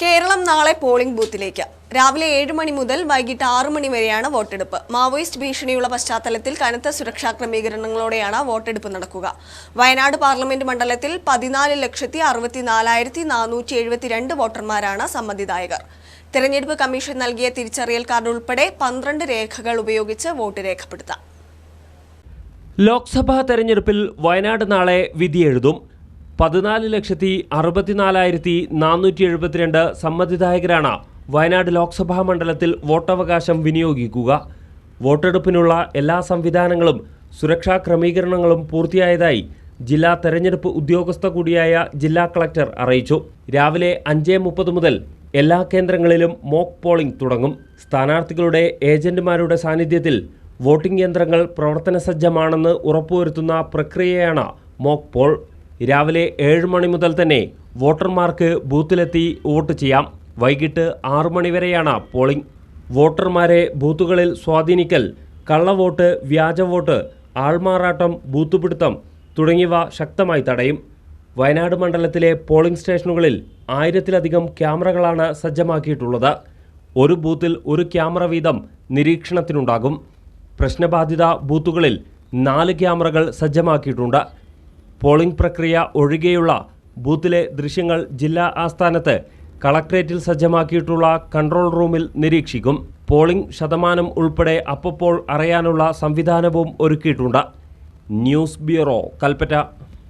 കേരളം നാളെ പോളിംഗ് ബൂത്തിലേക്ക്. രാവിലെ ഏഴ് മണി മുതൽ വൈകിട്ട് ആറു മണി വരെയാണ് വോട്ടെടുപ്പ്. മാവോയിസ്റ്റ് ഭീഷണിയുള്ള പശ്ചാത്തലത്തിൽ കനത്ത സുരക്ഷാ ക്രമീകരണങ്ങളോടെയാണ് വോട്ടെടുപ്പ് നടക്കുക. വയനാട് പാർലമെന്റ് മണ്ഡലത്തിൽ പതിനാല് ലക്ഷത്തി അറുപത്തി നാലായിരത്തി നാനൂറ്റി എഴുപത്തിരണ്ട് വോട്ടർമാരാണ് സമ്മതിദായകർ. തെരഞ്ഞെടുപ്പ് കമ്മീഷൻ നൽകിയ തിരിച്ചറിയൽ കാർഡ് ഉൾപ്പെടെ പന്ത്രണ്ട് രേഖകൾ ഉപയോഗിച്ച് വോട്ട് രേഖപ്പെടുത്താം. ലോക്സഭാ തെരഞ്ഞെടുപ്പിൽ വയനാട് നാളെ വിധിയെഴുതും പതിനാല് ലക്ഷത്തി അറുപത്തിനാലായിരത്തി നാനൂറ്റി എഴുപത്തിരണ്ട് സമ്മതിദായകരാണ് വയനാട് ലോക്സഭാ മണ്ഡലത്തിൽ വോട്ടവകാശം വിനിയോഗിക്കുക. വോട്ടെടുപ്പിനുള്ള എല്ലാ സംവിധാനങ്ങളും സുരക്ഷാ ക്രമീകരണങ്ങളും പൂർത്തിയായതായി ജില്ലാ തെരഞ്ഞെടുപ്പ് ഉദ്യോഗസ്ഥ കൂടിയായ ജില്ലാ കളക്ടർ അറിയിച്ചു. രാവിലെ അഞ്ച് മുപ്പത് മുതൽ എല്ലാ കേന്ദ്രങ്ങളിലും മോക്ക് പോളിംഗ് തുടങ്ങും. സ്ഥാനാർത്ഥികളുടെ ഏജന്റുമാരുടെ സാന്നിധ്യത്തിൽ വോട്ടിംഗ് യന്ത്രങ്ങൾ പ്രവർത്തന സജ്ജമാണെന്ന് ഉറപ്പുവരുത്തുന്ന പ്രക്രിയയാണ് മോക്ക് പോൾ. രാവിലെ ഏഴ് മണി മുതൽ തന്നെ വോട്ടർമാർക്ക് ബൂത്തിലെത്തി വോട്ട് ചെയ്യാം. വൈകിട്ട് ആറു മണിവരെയാണ് പോളിംഗ്. വോട്ടർമാരെ ബൂത്തുകളിൽ സ്വാധീനിക്കൽ കള്ളവോട്ട് വ്യാജവോട്ട് ആൾമാറാട്ടം ബൂത്തുപിടുത്തം തുടങ്ങിയവ ശക്തമായി തടയും. വയനാട് മണ്ഡലത്തിലെ പോളിംഗ് സ്റ്റേഷനുകളിൽ ആയിരത്തിലധികം ക്യാമറകളാണ് സജ്ജമാക്കിയിട്ടുള്ളത്. ഒരു ബൂത്തിൽ ഒരു ക്യാമറ വീതം നിരീക്ഷണത്തിനുണ്ടാകും. പ്രശ്നബാധിത ബൂത്തുകളിൽ നാല് ക്യാമറകൾ സജ്ജമാക്കിയിട്ടുണ്ട്. പോളിംഗ് പ്രക്രിയ ഒഴികെയുള്ള ബൂത്തിലെ ദൃശ്യങ്ങൾ ജില്ലാ ആസ്ഥാനത്ത് കളക്ട്രേറ്റിൽ സജ്ജമാക്കിയിട്ടുള്ള കൺട്രോൾ റൂമിൽ നിരീക്ഷിക്കും. പോളിംഗ് ശതമാനം ഉൾപ്പെടെ അപ്പപ്പോൾ അറിയാനുള്ള സംവിധാനവും ഒരുക്കിയിട്ടുണ്ട്. News bureau Kalpetta.